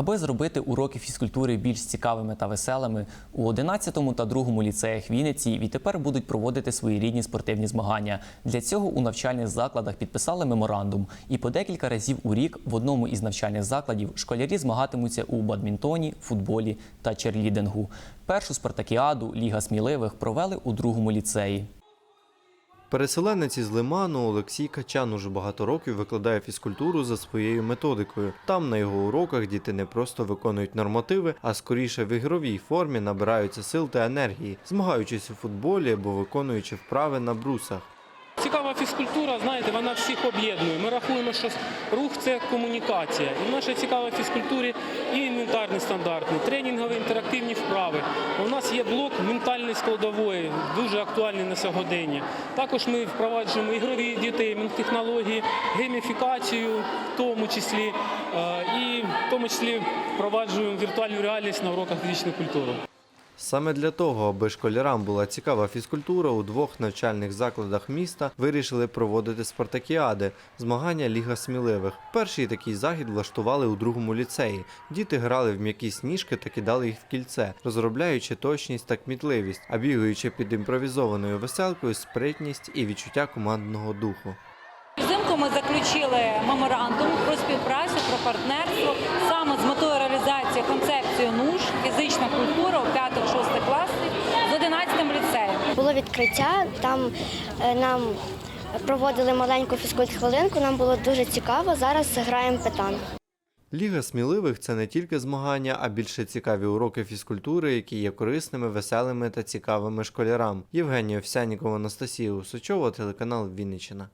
Аби зробити уроки фізкультури більш цікавими та веселими, у 11 та 2 ліцеях Вінниці відтепер будуть проводити свої рідні спортивні змагання. Для цього у навчальних закладах підписали меморандум. І по декілька разів у рік в одному із навчальних закладів школярі змагатимуться у бадмінтоні, футболі та черлідингу. Першу спартакіаду Ліга сміливих провели у другому ліцеї. Переселенець із Лиману Олексій Качан уже багато років викладає фізкультуру за своєю методикою. Там на його уроках діти не просто виконують нормативи, а скоріше в ігровій формі набираються сил та енергії, змагаючись у футболі або виконуючи вправи на брусах. Цікава фізкультура, знаєте, вона всіх об'єднує. Ми рахуємо, що рух це комунікація. І в нашій цікавій фізкультурі і інвентарний стандартний, тренінгові інтерактивні вправи. У нас є блок ментальної складової, дуже актуальний на сьогодення. Також ми впроваджуємо ігрові дітей, технології, гейміфікацію, в тому числі, е, і в тому числі впроваджуємо віртуальну реальність на уроках фізичної культури. Саме для того, аби школярам була цікава фізкультура, у двох навчальних закладах міста вирішили проводити спартакіади змагання Ліга сміливих. Перший такий захід влаштували у другому ліцеї. Діти грали в м'які сніжки та кидали їх в кільце, розробляючи точність та кмітливість, а бігаючи під імпровізованою веселкою, спритність і відчуття командного духу. Взимку ми заключили меморандум про співпрацю, про партнерство саме з метою реалізації концепції НУШ фізична культура відкриття, там е, нам проводили маленьку фізкульт-хвилинку, нам було дуже цікаво. Зараз граємо питан. Ліга сміливих це не тільки змагання, а більше цікаві уроки фізкультури, які є корисними, веселими та цікавими школярам. Євгенія Овсянікова, Анастасія Усачова, телеканал Вінниччина.